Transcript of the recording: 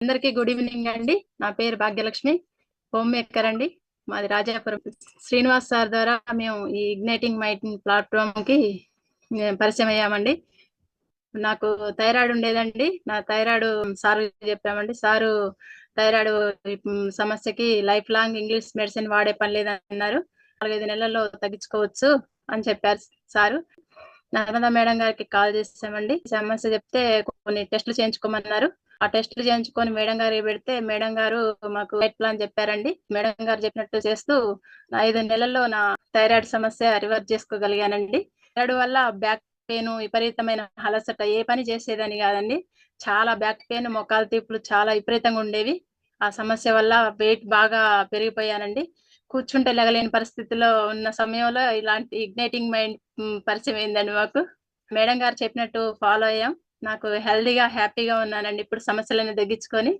అందరికీ good evening అండి. నా పేరు భాగ్యలక్ష్మి. హోమ్ మేకర్ అండి. మాది రాజాపురం. శ్రీనివాస్ సార్ ద్వారా మేము ఈ ఇగ్నైటింగ్ మైట్ ప్లాట్ఫామ్కి పరిచయం అయ్యామండి. నాకు థైరాయిడ్ ఉండేదండి. నా థైరాయిడ్ సార్ చెప్పామండి. సారు థైరాయిడ్ సమస్యకి లైఫ్ లాంగ్ ఇంగ్లీష్ మెడిసిన్ వాడే పని లేదన్నారు. నాలుగైదు నెలల్లో తగ్గించుకోవచ్చు అని చెప్పారు సారు. నర్మదా మేడం గారికి కాల్ చేసామండి. సమస్య చెప్తే కొన్ని టెస్టులు చేయించుకోమన్నారు. ఆ టెస్టులు చేయించుకొని మేడం గారు పెడితే మేడం గారు మాకు డైట్ ప్లాన్ చెప్పారండి. మేడం గారు చెప్పినట్టు చేస్తూ ఐదు నెలల్లో నా థైరాయిడ్ సమస్య రివర్స్ చేసుకోగలిగానండి. థైరాయిడ్ వల్ల బ్యాక్ పెయిన్ విపరీతమైన అలసట ఏ పని చేసేదని కాదండి. చాలా బ్యాక్ పెయిన్ మొక్కలు తీపులు చాలా విపరీతంగా ఉండేవి. ఆ సమస్య వల్ల వెయిట్ బాగా పెరిగిపోయానండి. కూర్చుంటే లెగలేని పరిస్థితిలో ఉన్న సమయంలో ఇలాంటి ఇగ్నైటింగ్ మైండ్ పరిచయం అయిందండి మాకు. మేడం గారు చెప్పినట్టు ఫాలో అయ్యాం. నాకు హెల్దీగా హ్యాపీగా ఉన్నానండి. ఇప్పుడు సమస్యలను తగ్గించుకొని